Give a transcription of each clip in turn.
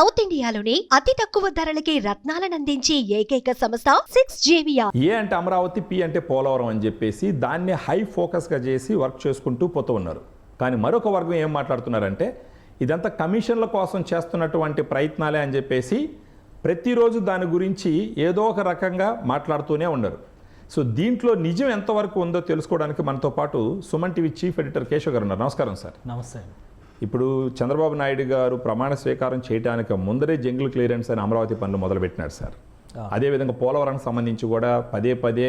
South ఇండియాలోని అతి తక్కువ ధరలకి రత్నాలనందించే ఏకైక సంస్థ సిక్స్ జేవియా. ఏ అంటే అమరావతి పి అంటే పోలవరం అని చెప్పేసి దాన్ని హై ఫోకస్గా చేసి వర్క్ చేసుకుంటూ పోతూ ఉన్నారు. కానీ మరొక వర్గం ఏం మాట్లాడుతున్నారంటే ఇదంతా కమిషన్ల కోసం చేస్తున్నటువంటి ప్రయత్నాలే అని చెప్పేసి ప్రతిరోజు దాని గురించి ఏదో ఒక రకంగా మాట్లాడుతూనే ఉన్నారు. సో దీంట్లో నిజం ఎంతవరకు ఉందో తెలుసుకోవడానికి మనతో పాటు Suman TV chief editor Keshav garu ఉన్నారు. నమస్కారం సార్. నమస్తే అండి. ఇప్పుడు చంద్రబాబు నాయుడు గారు ప్రమాణ స్వీకారం చేయడానికి ముందరే జంగిల్ క్లియరెన్స్ అని అమరావతి పనులు మొదలుపెట్టినారు సార్. అదేవిధంగా పోలవరానికి సంబంధించి కూడా పదే పదే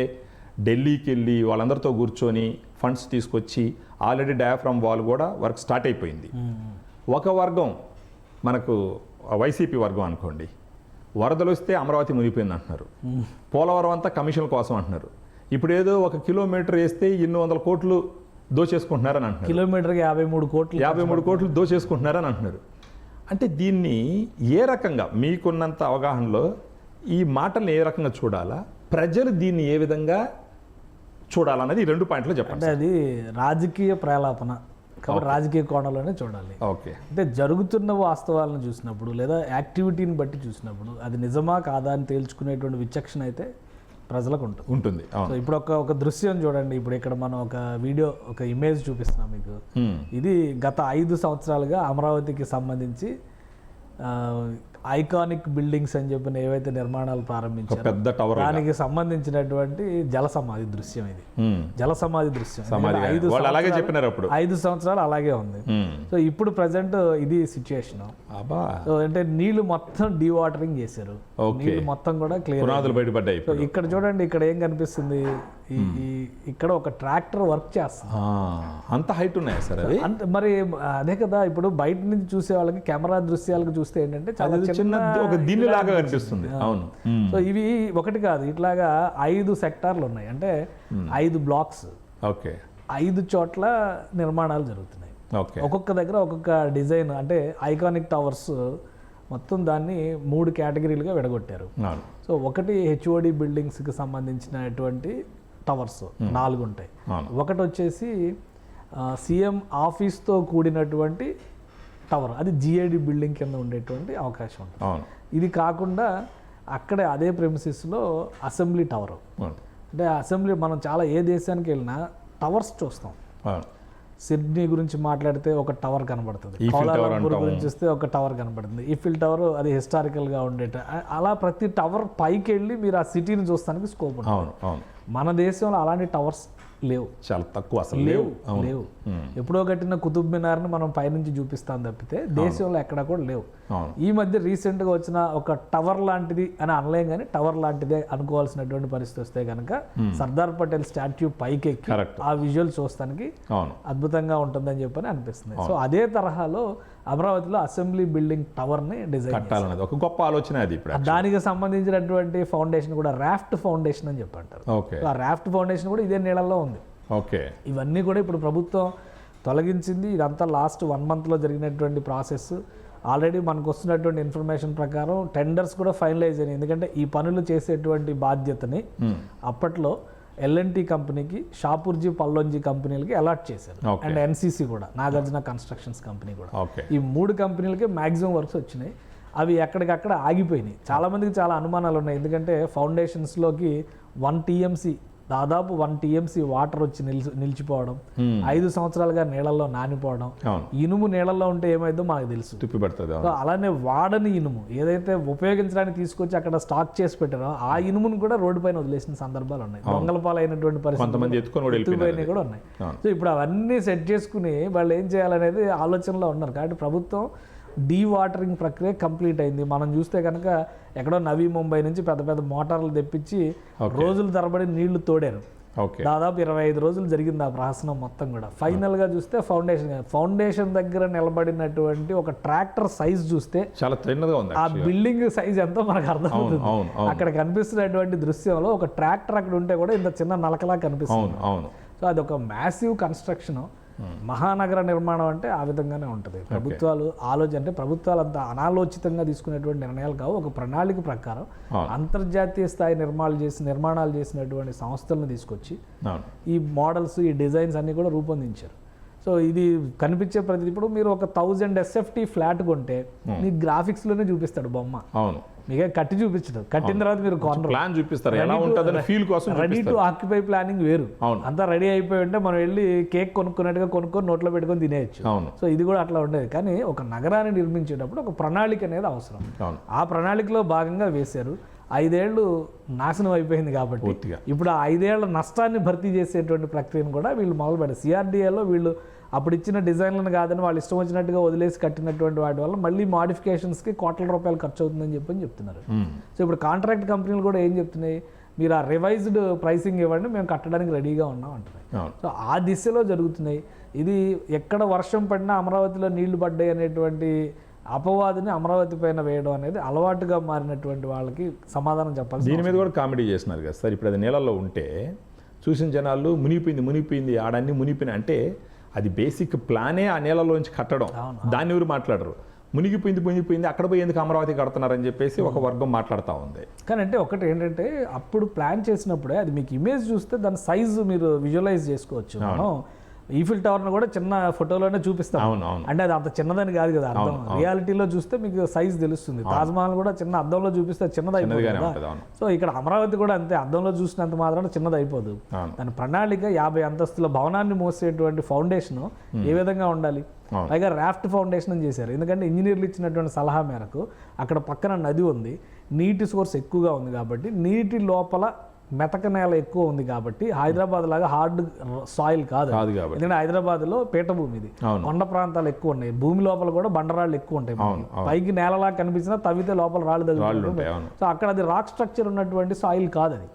ఢిల్లీకి వెళ్ళి వాళ్ళందరితో కూర్చొని ఫండ్స్ తీసుకొచ్చి ఆల్రెడీ డయాఫ్రమ్ వాల్ కూడా వర్క్ స్టార్ట్ అయిపోయింది. ఒక వర్గం మనకు వైసీపీ వర్గం అనుకోండి వరదలు వస్తే అమరావతి మునిగిపోయింది అంటున్నారు. పోలవరం అంతా కమిషన్ల కోసం అంటున్నారు. ఇప్పుడు ఏదో ఒక కిలోమీటర్ వేస్తే ఎన్ని వందల కోట్లు దోచేసుకుంటున్నారని అంటున్నారు. కిలోమీటర్కి యాభై మూడు కోట్లు యాభై మూడు కోట్లు దోచేసుకుంటున్నారని అంటున్నారు. అంటే దీన్ని ఏ రకంగా మీకున్నంత అవగాహనలో ఈ మాటల్ని ఏ రకంగా చూడాలా? ప్రజలు దీన్ని ఏ విధంగా చూడాలన్నది ఈ రెండు పాయింట్లు చెప్పండి అంటే అది రాజకీయ ప్రేలాపన. కాబట్టి రాజకీయ కోణంలోనే చూడాలి. ఓకే. అంటే జరుగుతున్న వాస్తవాలను చూసినప్పుడు లేదా యాక్టివిటీని బట్టి చూసినప్పుడు అది నిజమా కాదా అని తేల్చుకునేటువంటి విచక్షణ అయితే ప్రజలకు ఉంటుంది. ఉంటుంది సో ఇప్పుడు ఒక ఒక దృశ్యం చూడండి. ఇప్పుడు ఇక్కడ మనం ఒక వీడియో ఒక ఇమేజ్ చూపిస్తున్నాం మీకు. ఇది గత ఐదు సంవత్సరాలుగా అమరావతికి సంబంధించి ఐకానిక్ బిల్డింగ్స్ అని చెప్పిన ఏవైతే నిర్మాణాలు ప్రారంభించారో పెద్ద టవర్ దానికి సంబంధించినటువంటి జల సమాధి దృశ్యం ఇది. జల సమాధి దృశ్యం. ఐదు అలాగే సంవత్సరాలు- చెప్పినారు అప్పుడు. ఐదు సంవత్సరాలు అలాగే ఉంది. సో ఇప్పుడు ప్రజెంట్ ఇది సిచ్యుయేషన్ సో అంటే నీళ్ళు మొత్తం డీవాటరింగ్ చేశారు. నీళ్ళు మొత్తం కూడా క్లియర్ బయటపడ్డాయి ఇక్కడ చూడండి ఇక్కడ ఏం కనిపిస్తుంది? ఇక్కడ ఒక ట్రాక్టర్ వర్క్ చేస్తుంది అంత హైట్ ఉన్నాయా సార్ అది అంత మరి అదే కదా ఇప్పుడు బయట నుంచి చూసే వాళ్ళకి కెమెరా దృశ్యాలకు చూస్తే ఏంటంటే చాలా చిన్న ఒక దీని లాగా కనిపిస్తుంది. అవును. సో ఇవి ఒకటి కాదు ఇట్లాగా ఐదు సెక్టార్లు ఉన్నాయి. అంటే ఐదు బ్లాక్స్. ఓకే. ఐదు చోట్ల నిర్మాణాలు జరుగుతున్నాయి. ఓకే. ఒక్కొక్క దగ్గర ఒక్కొక్క డిజైన్ అంటే ఐకానిక్ టవర్స్ మొత్తం దాన్ని మూడు కేటగిరీలుగా విడగొట్టారు. సో ఒకటి హెచ్ఓడి బిల్డింగ్స్కి సంబంధించినటువంటి టవర్స్ నాలుగు ఉంటాయి. ఒకటి వచ్చేసి సీఎం ఆఫీస్తో కూడినటువంటి టవర్ అది జిఐడి బిల్డింగ్ కింద ఉండేటువంటి అవకాశం ఉంటుంది. ఇది కాకుండా అక్కడే అదే ప్రెమిసిస్లో అసెంబ్లీ టవర్ అంటే అసెంబ్లీ మనం చాలా ఏ దేశానికి వెళ్ళినా టవర్స్ చూస్తాం. సిడ్నీ గురించి మాట్లాడితే ఒక టవర్ కనబడుతుంది. కౌలాలంపూర్. గురించి వస్తే ఒక టవర్ కనబడుతుంది. ఈఫిల్ టవర్ అది హిస్టారికల్గా ఉండేట అలా ప్రతి టవర్ పైకి వెళ్ళి మీరు ఆ సిటీని చూస్తానికి స్కోప్ ఉంటుంది. మన దేశంలో అలాంటి టవర్స్ లేవు. చాలా తక్కువ అసలు లేవు. లేవు ఎప్పుడో కట్టిన కుతుబ్ మినార్ని మనం పైనుంచి చూపిస్తాం తప్పితే దేశంలో ఎక్కడా కూడా లేవు. ఈ మధ్య రీసెంట్గా వచ్చిన ఒక టవర్ లాంటిది అని అనలేం కానీ టవర్ లాంటిదే అనుకోవాల్సినటువంటి పరిస్థితి వస్తే కనుక సర్దార్ పటేల్ స్టాట్యూ పైకెక్కి Correct. ఆ విజువల్ చూస్తానికి అద్భుతంగా ఉంటుందని చెప్పని అనిపిస్తుంది. సో అదే తరహాలో అమరావతిలో అసెంబ్లీ బిల్డింగ్ టవర్ని డిజైన్ కట్టాలన్నది. ఒక గొప్ప ఆలోచన అది ఇప్పుడు దానికి సంబంధించినటువంటి ఫౌండేషన్ కూడా రాఫ్ట్ ఫౌండేషన్ అని చెప్పంటారు. ఓకే. సో ఆ రాఫ్ట్ ఫౌండేషన్ కూడా ఇదే నీళ్ళల్లో ఉంది. ఓకే. ఇవన్నీ కూడా ఇప్పుడు ప్రభుత్వం తొలగించింది. ఇదంతా లాస్ట్ వన్ మంత్లో జరిగినటువంటి ప్రాసెస్. ఆల్రెడీ మనకు వస్తున్నటువంటి ఇన్ఫర్మేషన్ ప్రకారం టెండర్స్ కూడా ఫైనలైజ్ అయినాయి. ఎందుకంటే ఈ పనులు చేసేటువంటి బాధ్యతని అప్పట్లో ఎల్ఎన్టీ కంపెనీకి షాపూర్జీ పల్లోంజీ కంపెనీలకి అలాట్ చేశారు. అండ్ ఎన్సీసీ కూడా నాగార్జున కన్స్ట్రక్షన్స్ కంపెనీ కూడా. ఈ మూడు కంపెనీలకే మ్యాక్సిమం వర్క్స్ వచ్చినాయి. అవి ఎక్కడికక్కడ ఆగిపోయినాయి. చాలా మందికి చాలా అనుమానాలు ఉన్నాయి. ఎందుకంటే ఫౌండేషన్స్లోకి వన్ టీఎంసీ దాదాపు వన్ టీఎంసీ వాటర్ వచ్చి నిలిచి నిలిచిపోవడం. ఐదు సంవత్సరాలుగా నీళ్ళల్లో నానిపోవడం. ఇనుము నీళ్ళల్లో ఉంటే ఏమైందో మనకు తెలుసు. అలానే వాడని ఇనుము ఏదైతే ఉపయోగించడానికి తీసుకొచ్చి అక్కడ స్టాక్ చేసి పెట్టారో ఆ ఇనుమును కూడా రోడ్డు పైన వదిలేసిన సందర్భాలు ఉన్నాయి. దొంగల పాలైనటువంటి పరిస్థితి కొంతమంది ఎత్తుకొని కూడా ఉన్నాయి. సో ఇప్పుడు అవన్నీ సెట్ చేసుకుని వాళ్ళు ఏం చేయాలనేది ఆలోచనలో ఉన్నారు. కాబట్టి ప్రభుత్వం డీ వాటరింగ్ ప్రక్రియ కంప్లీట్ అయింది. మనం చూస్తే కనుక ఎక్కడో నవీ ముంబై నుంచి పెద్ద పెద్ద మోటార్లు తెప్పించి రోజుల తరబడి నీళ్ళు తోడారు. ఓకే. దాదాపు ఇరవై ఐదు రోజులు జరిగింది ఆ ప్రహసనం మొత్తం కూడా. ఫైనల్గా చూస్తే ఫౌండేషన్ ఫౌండేషన్ దగ్గర నిలబడినటువంటి ఒక ట్రాక్టర్ సైజ్ చూస్తే చాలా చిన్నగా ఉంది ఆ బిల్డింగ్ సైజ్ ఎంతో మనకు అర్థమవుతుంది. అక్కడ కనిపిస్తున్నటువంటి దృశ్యంలో ఒక ట్రాక్టర్ అక్కడ ఉంటే కూడా ఇంత చిన్న నలకలా కనిపిస్తుంది. సో అది ఒక మ్యాసివ్ కన్స్ట్రక్షన్ మహానగర నిర్మాణం అంటే ఆ విధంగానే ఉంటుంది. ప్రభుత్వాలు ఆలోచన అంటే ప్రభుత్వాలు అంత అనాలోచితంగా తీసుకునేటువంటి నిర్ణయాలు కావు. ఒక ప్రణాళిక ప్రకారం. అంతర్జాతీయ స్థాయి నిర్మాణాలు చేసి నిర్మాణాలు చేసినటువంటి సంస్థలను తీసుకొచ్చి ఈ మోడల్స్ ఈ డిజైన్స్ అన్ని కూడా రూపొందించారు. సో ఇది కనిపించే ప్రతి ఇప్పుడు మీరు ఒక థౌజండ్ ఎస్ఎఫ్టీ ఫ్లాట్ కొంటే మీకు గ్రాఫిక్స్లోనే చూపిస్తాడు బొమ్మ. అవును. మీకే కట్టి చూపించడు. కట్టిన తర్వాత మీరు ప్లాన్ చూపిస్తారు. ఎలా ఉంటుందని ఫీల్ కోసం రెడీ టు ఆక్యుపై ప్లానింగ్ వేరు. అవును. అంతా రెడీ అయిపోయి ఉంటే మనం వెళ్ళి కేక్ కొనుక్కున్నట్టుగా కొనుక్కొని నోట్లో పెట్టుకొని తినేయచ్చు. అవును. సో ఇది కూడా అట్లా ఉండేది. కానీ ఒక నగరాన్ని నిర్మించేటప్పుడు ఒక ప్రణాళిక అనేది అవసరం. అవును. ఆ ప్రణాళికలో భాగంగా వేశారు. ఐదేళ్ళు నాశనం అయిపోయింది కాబట్టి ఇప్పుడు ఆ ఐదేళ్ళ నష్టాన్ని భర్తీ చేసేటువంటి ప్రక్రియను కూడా వీళ్ళు మొదలు పెట్టారు సిఆర్డీఏలో వీళ్ళు అప్పుడు ఇచ్చిన డిజైన్లను కాదని వాళ్ళు ఇష్టం వచ్చినట్టుగా వదిలేసి కట్టినటువంటి వాటి వల్ల మళ్ళీ మోడిఫికేషన్స్కి కోట్ల రూపాయలు ఖర్చు అవుతుందని చెప్పని చెప్తున్నారు. సో ఇప్పుడు కాంట్రాక్ట్ కంపెనీలు కూడా ఏం చెప్తున్నాయి? మీరు ఆ రివైజ్డ్ ప్రైసింగ్ ఇవ్వండి మేము కట్టడానికి రెడీగా ఉన్నాం అంటున్నాయి. సో ఆ దిశలో జరుగుతున్నాయి. ఇది ఎక్కడ వర్షం పడినా అమరావతిలో నీళ్ళు పడ్డాయి అనేటువంటి అపవాదిని అమరావతి పైన వేయడం అనేది అలవాటుగా మారినటువంటి వాళ్ళకి సమాధానం చెప్పాల్సి దీని మీద కూడా కామెడీ చేస్తున్నారు కదా సార్. ఇప్పుడు అది నీళ్ళల్లో ఉంటే చూసిన జనాలు మునిగిపోయింది మునిగిపోయింది ఆడన్నీ మునిగిపోయినాయి అంటే అది బేసిక్ ప్లానే ఆ నీళ్ళలోంచి కట్టడం. దాన్ని ఎవరు మాట్లాడరు? మునిగిపోయింది మునిగిపోయింది అక్కడ పోయి ఎందుకు అమరావతి కడుతున్నారని చెప్పేసి ఒక వర్గం మాట్లాడుతూ ఉంది. కానీ అంటే ఒకటి ఏంటంటే అప్పుడు ప్లాన్ చేసినప్పుడే అది మీకు ఇమేజ్ చూస్తే దాని సైజు మీరు విజువలైజ్ చేసుకోవచ్చు. మనం ఈఫిల్ టవర్ను కూడా చిన్న ఫోటోలోనే చూపిస్తాం. అవును అవును. అంటే అది అంత చిన్నదని కాదు కదా అర్థం. రియాలిటీలో చూస్తే మీకు సైజ్ తెలుస్తుంది. తాజ్మహల్ కూడా చిన్న అద్దంలో చూపిస్తే చిన్నది అయిపోతుంది కదా. సో ఇక్కడ అమరావతి కూడా అంతే. అద్దంలో చూసినంత మాత్రాన చిన్నది అయిపోదు. దాని ప్రణాళిక యాభై అంతస్తుల భవనాన్ని మోసేటువంటి ఫౌండేషన్ ఏ విధంగా ఉండాలి. పైగా రాఫ్ట్ ఫౌండేషన్ అని చేశారు. ఎందుకంటే ఇంజనీర్లు ఇచ్చినటువంటి సలహా మేరకు అక్కడ పక్కన నది ఉంది. నీటి సోర్స్ ఎక్కువగా ఉంది కాబట్టి నీటి లోపల మెతక నేల ఎక్కువ ఉంది కాబట్టి హైదరాబాద్ లాగా హార్డ్ సాయిల్ కాదు ఎందుకంటే హైదరాబాద్లో పీఠభూమి ఇది కొండ ప్రాంతాలు ఎక్కువ ఉన్నాయి. భూమి లోపల కూడా బండరాళ్ళు ఎక్కువ ఉంటాయి పైకి నేలలా కనిపించినా తవ్వితే లోపల రాళ్ళు అవును. సో అక్కడ అది రాక్ స్ట్రక్చర్ ఉన్నటువంటి సాయిల్ కాదు అది.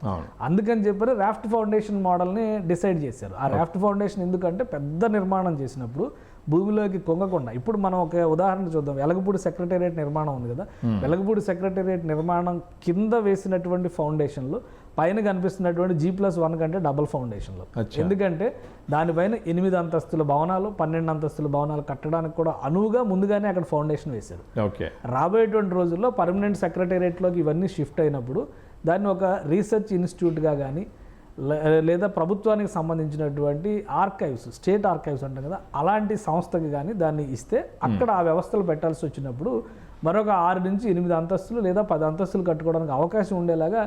అందుకని చెప్పారు రాఫ్ట్ ఫౌండేషన్ మోడల్ని డిసైడ్ చేశారు. ఆ రాఫ్ట్ ఫౌండేషన్ ఎందుకంటే పెద్ద నిర్మాణం చేసినప్పుడు భూమిలోకి కొంగకుండా. ఇప్పుడు మనం ఒక ఉదాహరణ చూద్దాం. వెలగపూడి సెక్రటేరియట్ నిర్మాణం ఉంది కదా. వెలగపూడి సెక్రటేరియట్ నిర్మాణం కింద వేసినటువంటి ఫౌండేషన్లు పైన కనిపిస్తున్నటువంటి జీ ప్లస్ వన్ కంటే డబుల్ ఫౌండేషన్లు. ఎందుకంటే దానిపైన ఎనిమిది అంతస్తుల భవనాలు పన్నెండు అంతస్తుల భవనాలు కట్టడానికి కూడా అనువుగా ముందుగానే అక్కడ ఫౌండేషన్ వేశారు. ఓకే. రాబోయేటువంటి రోజుల్లో పర్మనెంట్ సెక్రటేరియట్లోకి ఇవన్నీ షిఫ్ట్ అయినప్పుడు దాన్ని ఒక రీసెర్చ్ ఇన్స్టిట్యూట్గా కానీ లేదా ప్రభుత్వానికి సంబంధించినటువంటి ఆర్కైవ్స్ స్టేట్ ఆర్కైవ్స్ అంటాం కదా అలాంటి సంస్థకి కానీ దాన్ని ఇస్తే అక్కడ ఆ వ్యవస్థలు పెట్టాల్సి వచ్చినప్పుడు మరొక ఆరు నుంచి ఎనిమిది అంతస్తులు లేదా పది అంతస్తులు కట్టుకోవడానికి అవకాశం ఉండేలాగా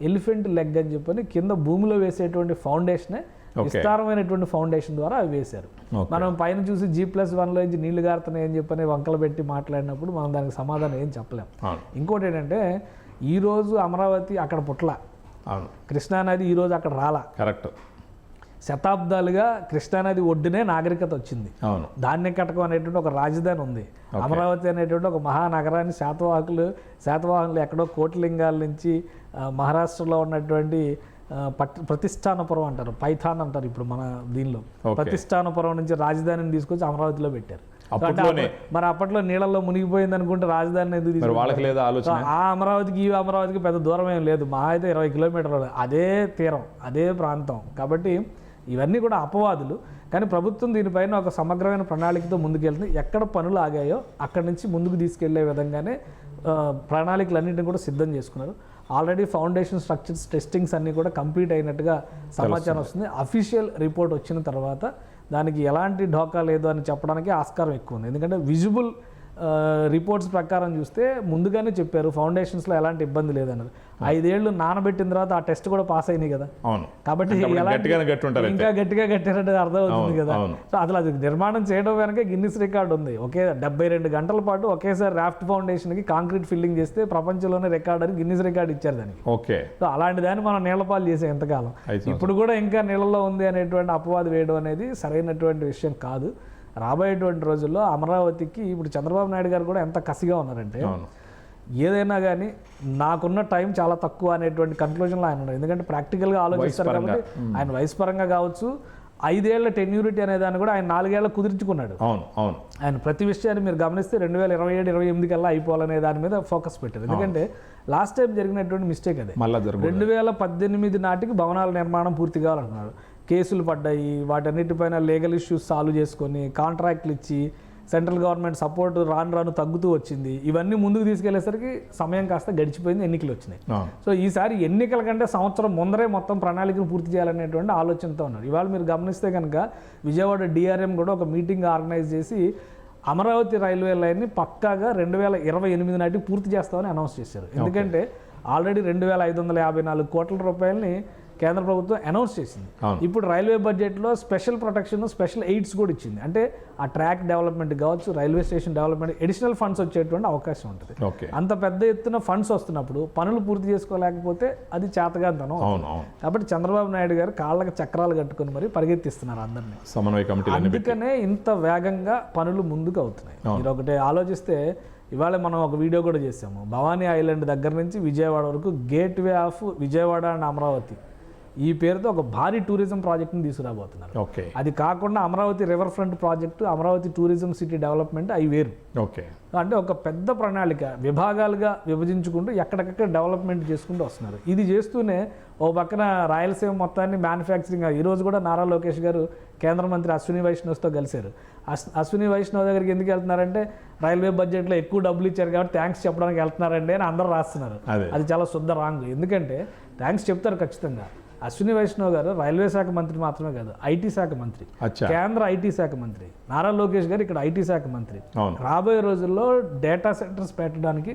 ఎలిఫెంట్ లెగ్ అని చెప్పని కింద భూమిలో వేసేటువంటి ఫౌండేషనే. విస్తారమైనటువంటి ఫౌండేషన్ ద్వారా అవి వేశారు. మనం పైన చూసి జీ ప్లస్ వన్లో నుంచి నీళ్ళు గారుతున్నాయి అని చెప్పని వంకలు పెట్టి మాట్లాడినప్పుడు మనం దానికి సమాధానం ఏం చెప్పలేం. ఇంకోటి ఏంటంటే ఈరోజు అమరావతి అక్కడ పుట్ల అవును. కృష్ణానది ఈరోజు అక్కడ రాలా? కరెక్ట్. శతాబ్దాలుగా కృష్ణానది ఒడ్డునే నాగరికత వచ్చింది. అవును. ధాన్య కటకం అనేటువంటి ఒక రాజధాని ఉంది. అమరావతి అనేటువంటి ఒక మహానగరాన్ని శాతవాహకులు శాతవాహనులు ఎక్కడో కోటిలింగాల నుంచి మహారాష్ట్రలో ఉన్నటువంటి పట్ ప్రతిష్టానపురం అంటారు పైథాన్ అంటారు ఇప్పుడు మన దీనిలో. ప్రతిష్టానపురం నుంచి రాజధానిని తీసుకొచ్చి అమరావతిలో పెట్టారు. అప్పట్లోనే. మరి అప్పట్లో నీళ్ళల్లో మునిగిపోయింది అనుకుంటే రాజధాని ఎందుకు? వాళ్ళకి లేదా ఆలోచన? ఆ అమరావతికి ఈ అమరావతికి పెద్ద దూరం ఏం లేదు. మా అయితే ఇరవై కిలోమీటర్లు అదే తీరం అదే ప్రాంతం. కాబట్టి ఇవన్నీ కూడా అపవాదులు. కానీ ప్రభుత్వం దీనిపైన ఒక సమగ్రమైన ప్రణాళికతో ముందుకెళ్తుంది. ఎక్కడ పనులు ఆగాయో అక్కడి నుంచి ముందుకు తీసుకెళ్ళే విధంగానే ప్రణాళికలన్నింటినీ కూడా సిద్ధం చేసుకున్నారు. ఆల్రెడీ ఫౌండేషన్ స్ట్రక్చర్స్ టెస్టింగ్స్ అన్నీ కూడా కంప్లీట్ అయినట్టుగా సమాచారం వస్తుంది. అఫీషియల్ రిపోర్ట్ వచ్చిన తర్వాత దానికి ఎలాంటి ఢోకా లేదు అని చెప్పడానికి ఆస్కారం ఎక్కువ ఉంది. ఎందుకంటే విజిబుల్ రిపోర్ట్స్ ప్రకారం చూస్తే ముందుగానే చెప్పారు ఫౌండేషన్స్లో ఎలాంటి ఇబ్బంది లేదన్నారు. ఐదేళ్ళు నానబెట్టిన తర్వాత ఆ టెస్ట్ కూడా పాస్ అయినాయి కదా. అవును. కాబట్టి ఇంకా గట్టిగా కట్టారంటే అర్థమవుతుంది కదా. సో అసలు అది నిర్మాణం చేయడం వెనక గిన్నిస్ రికార్డ్ ఉంది. ఒకే డెబ్బై రెండు గంటల పాటు ఒకేసారి రాఫ్ట్ ఫౌండేషన్కి కాంక్రీట్ ఫిల్లింగ్ చేస్తే ప్రపంచంలోనే రికార్డ్ అని గిన్నిస్ రికార్డ్ ఇచ్చారు దానికి. ఓకే. సో అలాంటి దాన్ని మనం నీళ్ళపాలు చేసే ఎంతకాలం. ఇప్పుడు కూడా ఇంకా నీళ్ళలో ఉంది అనేటువంటి అపవాదు వేయడం అనేది సరైనటువంటి విషయం కాదు. రాబోయేటువంటి రోజుల్లో అమరావతికి ఇప్పుడు చంద్రబాబు నాయుడు గారు కూడా ఎంత కసిగా ఉన్నారంటే ఏదైనా కానీ నాకున్న టైం చాలా తక్కువ అనేటువంటి కన్క్లూజన్లో ఆయన ఉన్నారు. ఎందుకంటే ప్రాక్టికల్గా ఆలోచిస్తారు. కాబట్టి ఆయన వయసు పరంగా కావచ్చు ఐదేళ్ళ టెన్యూరిటీ అనే దాన్ని కూడా ఆయన నాలుగేళ్ళ కుదుర్చుకున్నాడు. అవును అవును. ఆయన ప్రతి విషయాన్ని మీరు గమనిస్తే రెండు వేల ఇరవై ఏడు ఇరవై ఎనిమిది కల్లా అయిపోవాలనే దాని మీద ఫోకస్ పెట్టారు. ఎందుకంటే లాస్ట్ టైం జరిగినటువంటి మిస్టేక్ అదే. రెండు వేల పద్దెనిమిది నాటికి భవనాల నిర్మాణం పూర్తి కావాలనుకున్నారు కేసులు పడ్డాయి వాటన్నిటిపైన లీగల్ ఇష్యూస్ సాల్వ్ చేసుకొని కాంట్రాక్ట్లు ఇచ్చి సెంట్రల్ గవర్నమెంట్ సపోర్ట్ రాను రాను తగ్గుతూ వచ్చింది. ఇవన్నీ ముందుకు తీసుకెళ్ళేసరికి సమయం కాస్త గడిచిపోయింది ఎన్నికలు వచ్చినాయి. సో ఈసారి ఎన్నికల కంటే సంవత్సరం ముందరే మొత్తం ప్రణాళికను పూర్తి చేయాలనేటువంటి ఆలోచనతో ఉన్నారు. ఇవాళ మీరు గమనిస్తే కనుక విజయవాడ డిఆర్ఎం కూడా ఒక మీటింగ్ ఆర్గనైజ్ చేసి అమరావతి రైల్వే లైన్ని పక్కాగా రెండు వేల ఇరవై ఎనిమిది నాటికి పూర్తి చేస్తామని అనౌన్స్ చేశారు. ఎందుకంటే ఆల్రెడీ రెండు వేల ఐదు వందల యాభై నాలుగు కోట్ల రూపాయలని కేంద్ర ప్రభుత్వం అనౌన్స్ చేసింది. ఇప్పుడు రైల్వే బడ్జెట్లో స్పెషల్ ప్రొటెక్షన్ స్పెషల్ ఎయిడ్స్ కూడా ఇచ్చింది. అంటే ఆ ట్రాక్ డెవలప్మెంట్ కావచ్చు railway station development additional funds వచ్చేటువంటి అవకాశం ఉంటుంది. అంత పెద్ద ఎత్తున ఫండ్స్ వస్తున్నప్పుడు పనులు పూర్తి చేసుకోలేకపోతే అది చేతగాంతనం కాబట్టి చంద్రబాబు నాయుడు గారు కాళ్ళకి చక్రాలు కట్టుకొని మరి పరిగెత్తిస్తున్నారు అందరినీ. సమన్వయ పెట్టి. అందుకనే ఇంత వేగంగా పనులు ముందుకు అవుతున్నాయి. మీరు ఒకటి ఆలోచిస్తే ఇవాళ మనం ఒక వీడియో కూడా చేసాము భవానీ ఐలాండ్ దగ్గర నుంచి విజయవాడ వరకు gateway of Vijayawada and Amaravati. ఈ పేరుతో ఒక భారీ టూరిజం ప్రాజెక్ట్ని తీసుకురాబోతున్నారు. ఓకే. అది కాకుండా Amaravati river front project Amaravati tourism city development అవి వేరు. ఓకే. అంటే ఒక పెద్ద ప్రణాళిక విభాగాలుగా విభజించుకుంటూ ఎక్కడికక్కడ డెవలప్మెంట్ చేసుకుంటూ వస్తున్నారు. ఇది చేస్తూనే ఓ పక్కన రాయలసీమ మొత్తాన్ని మ్యానుఫ్యాక్చరింగ్ ఈ రోజు కూడా నారా లోకేష్ గారు కేంద్ర మంత్రి అశ్విని వైష్ణవ్స్తో కలిశారు. అశ్విని వైష్ణవ్ దగ్గరికి ఎందుకు వెళ్తున్నారంటే రైల్వే బడ్జెట్లో ఎక్కువ డబ్బులు ఇచ్చారు కాబట్టి థ్యాంక్స్ చెప్పడానికి వెళ్తున్నారండి అని అందరూ రాస్తున్నారు. అదే. అది చాలా శుద్ధ రాంగ్. ఎందుకంటే థ్యాంక్స్ చెప్తారు ఖచ్చితంగా. అశ్విని వైష్ణవ్ గారు రైల్వే శాఖ మంత్రి మాత్రమే కాదు ఐటీ శాఖ మంత్రి. కేంద్ర ఐటీ శాఖ మంత్రి. నారా లోకేష్ గారు ఇక్కడ ఐటీ శాఖ మంత్రి. రాబోయే రోజుల్లో డేటా సెంటర్స్ పెట్టడానికి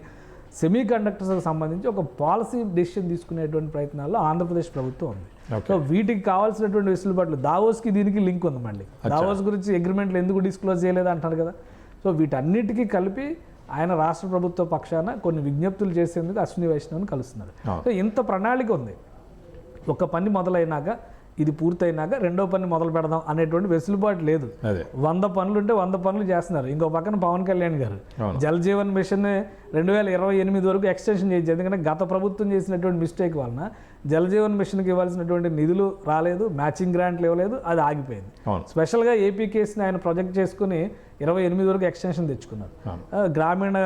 సెమీ కండక్టర్స్కి సంబంధించి ఒక పాలసీ డెసిషన్ తీసుకునేటువంటి ప్రయత్నాల్లో ఆంధ్రప్రదేశ్ ప్రభుత్వం ఉంది. సో వీటికి కావాల్సినటువంటి వెసులుబాట్లు దావోస్కి దీనికి లింక్ ఉంది మళ్ళీ. దావోస్ గురించి అగ్రిమెంట్లు ఎందుకు డిస్క్లోజ్ చేయలేదు అంటారు కదా. సో వీటన్నిటికీ కలిపి ఆయన రాష్ట్ర ప్రభుత్వ పక్షాన కొన్ని విజ్ఞప్తులు చేసేందుకు అశ్విని వైష్ణవ్ని కలుస్తున్నారు. సో ఇంత ప్రణాళిక ఉంది. ఒక పని మొదలైనాక ఇది పూర్తయినాక రెండో పని మొదలు పెడదాం అనేటువంటి వెసులుబాటు లేదు. వంద పనులు ఉంటే వంద పనులు చేస్తున్నారు. ఇంకో పక్కన పవన్ కళ్యాణ్ గారు. జల్ జీవన్ మిషన్ రెండు వేల ఇరవై ఎనిమిది వరకు ఎక్స్టెన్షన్ చేయొచ్చు ఎందుకంటే గత ప్రభుత్వం చేసినటువంటి మిస్టేక్ వలన జల్ జీవన్ మిషన్కి ఇవ్వాల్సినటువంటి నిధులు రాలేదు మ్యాచింగ్ గ్రాంట్లు ఇవ్వలేదు అది ఆగిపోయింది. స్పెషల్గా ఏపీ కేసుని ఆయన ప్రొజెక్ట్ చేసుకుని ఇరవై ఎనిమిది వరకు ఎక్స్టెన్షన్ తెచ్చుకున్నారు. గ్రామీణ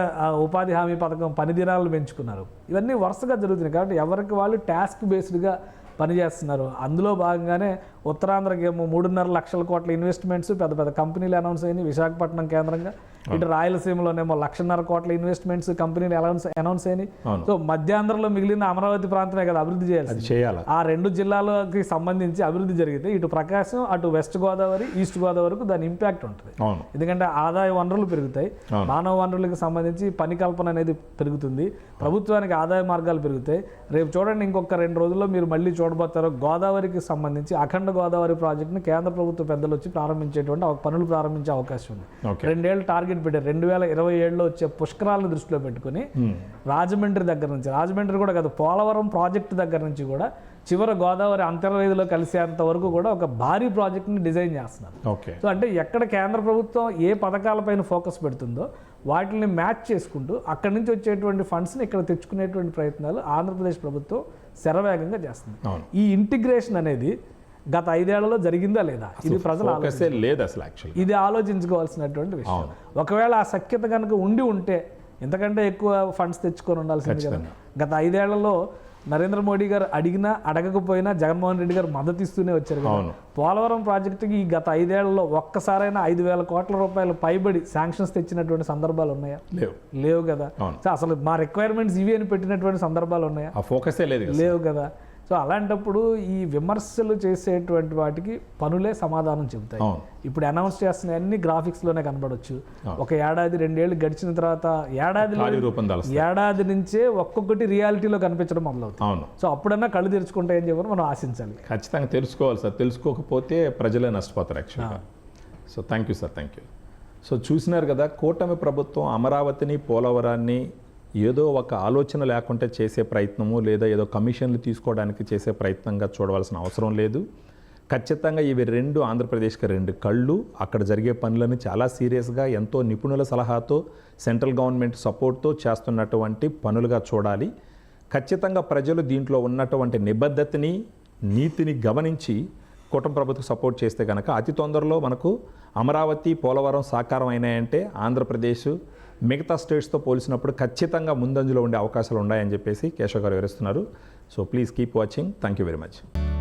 ఉపాధి హామీ పథకం పని దినాలను పెంచుకున్నారు. ఇవన్నీ వరుసగా జరుగుతున్నాయి. కాబట్టి ఎవరికి వాళ్ళు టాస్క్ బేస్డ్గా పనిచేస్తున్నారు. అందులో భాగంగానే ఉత్తరాంధ్రకి ఏమో మూడున్నర లక్షల కోట్ల ఇన్వెస్ట్మెంట్స్ పెద్ద పెద్ద కంపెనీలు అనౌన్స్ అయినాయి విశాఖపట్నం కేంద్రంగా. ఇటు రాయలసీమలోనేమో లక్షన్నర కోట్ల ఇన్వెస్ట్మెంట్స్ కంపెనీలు అనౌన్స్ అనౌన్స్ అయినాయి. సో మధ్యాంధ్రలో మిగిలిన అమరావతి ప్రాంతమే కదా అభివృద్ధి చేయాలి చేయాలా. ఆ రెండు జిల్లాలకి సంబంధించి అభివృద్ధి జరిగితే ఇటు ప్రకాశం అటు వెస్ట్ గోదావరి ఈస్ట్ గోదావరికి దాని ఇంపాక్ట్ ఉంటుంది. ఎందుకంటే ఆదాయ వనరులు పెరుగుతాయి. మానవ వనరులకు సంబంధించి పని కల్పన అనేది పెరుగుతుంది. ప్రభుత్వానికి ఆదాయ మార్గాలు పెరుగుతాయి. రేపు చూడండి ఇంకొక రెండు రోజుల్లో మీరు మళ్ళీ చూడబోతారు గోదావరికి సంబంధించి అఖండ గోదావరి ప్రాజెక్టుని కేంద్ర ప్రభుత్వ పెద్దలు వచ్చి ప్రారంభించేటువంటి పనులు ప్రారంభించే అవకాశం ఉంది. రెండేళ్ళు టార్గెట్ పెట్టారు. రెండు వేల ఇరవై ఏడులో వచ్చే పుష్కరాలను దృష్టిలో పెట్టుకుని Hmm. రాజమండ్రి దగ్గర నుంచి రాజమండ్రి కూడా కాదు పోలవరం ప్రాజెక్టు దగ్గర నుంచి కూడా చివరి గోదావరి అంతర్వేదిలో కలిసేంత వరకు కూడా ఒక భారీ ప్రాజెక్ట్ని డిజైన్ చేస్తున్నారు. ఓకే. సో అంటే ఎక్కడ కేంద్ర ప్రభుత్వం ఏ పథకాలపైన ఫోకస్ పెడుతుందో వాటిని మ్యాచ్ చేసుకుంటూ అక్కడి నుంచి వచ్చేటువంటి ఫండ్స్ని ఇక్కడ తెచ్చుకునేటువంటి ప్రయత్నాలు ఆంధ్రప్రదేశ్ ప్రభుత్వం శరవేగంగా చేస్తుంది. ఈ ఇంటిగ్రేషన్ అనేది గత ఐదేళ్ళలో జరిగిందా లేదా? ఇది ప్రజలు లేదు అసలు యాక్చువల్లీ ఇది ఆలోచించుకోవాల్సినటువంటి విషయం. ఒకవేళ ఆ సఖ్యత కనుక ఉండి ఉంటే ఎంతకంటే ఎక్కువ ఫండ్స్ తెచ్చుకొని ఉండాల్సింది కదా. గత ఐదేళ్ళలో నరేంద్ర మోడీ గారు అడిగినా అడగకపోయినా జగన్మోహన్ రెడ్డి గారు మద్దతు ఇస్తూనే వచ్చారు కదా. పోలవరం ప్రాజెక్టుకి ఈ గత ఐదేళ్ళలో ఒక్కసారైనా ఐదు వేల కోట్ల రూపాయలు పైబడి శాంక్షన్స్ తెచ్చినటువంటి సందర్భాలు ఉన్నాయా? లేవు. లేవు కదా. అసలు మా రిక్వైర్మెంట్స్ ఇవి అని పెట్టినటువంటి సందర్భాలు ఉన్నాయా? ఆ ఫోకసే లేదు లేవు కదా. సో అలాంటప్పుడు ఈ విమర్శలు చేసేటువంటి వాటికి పనులే సమాధానం చెబుతాయి. ఇప్పుడు అనౌన్స్ చేస్తున్న అన్ని గ్రాఫిక్స్లోనే కనబడొచ్చు. ఒక ఏడాది రెండేళ్ళు గడిచిన తర్వాత ఏడాది ఏడాది నుంచే ఒక్కొక్కటి రియాలిటీలో కనిపించడం మొదలవుతుంది అవును. సో అప్పుడన్నా కళ్ళు తెరుచుకుంటాయని చెప్పి మనం ఆశించాలి. ఖచ్చితంగా తెలుసుకోవాలి సార్. తెలుసుకోకపోతే ప్రజలే నష్టపోతారు యాక్చువల్గా. So thank you sir thank you so చూసినారు కదా కూటమి ప్రభుత్వం అమరావతిని పోలవరాన్ని ఏదో ఒక ఆలోచన లేకుంటే చేసే ప్రయత్నము లేదా ఏదో కమిషన్లు తీసుకోవడానికి చేసే ప్రయత్నంగా చూడవలసిన అవసరం లేదు. ఖచ్చితంగా ఇవి రెండు ఆంధ్రప్రదేశ్కి రెండు కళ్ళు. అక్కడ జరిగే పనులను చాలా సీరియస్గా ఎంతో నిపుణుల సలహాతో సెంట్రల్ గవర్నమెంట్ సపోర్ట్తో చేస్తున్నటువంటి పనులుగా చూడాలి. ఖచ్చితంగా ప్రజలు దీంట్లో ఉన్నటువంటి నిబద్ధతని నీతిని గమనించి కూటమి ప్రభుత్వం సపోర్ట్ చేస్తే కనుక అతి తొందరలో మనకు అమరావతి పోలవరం సాకారం అయినాయంటే ఆంధ్రప్రదేశ్ మిగతా స్టేట్స్తో పోల్చినప్పుడు ఖచ్చితంగా ముందంజలో ఉండే అవకాశాలు ఉన్నాయని చెప్పేసి కేశవ్ గారు వివరిస్తున్నారు. So please keep watching thank you very much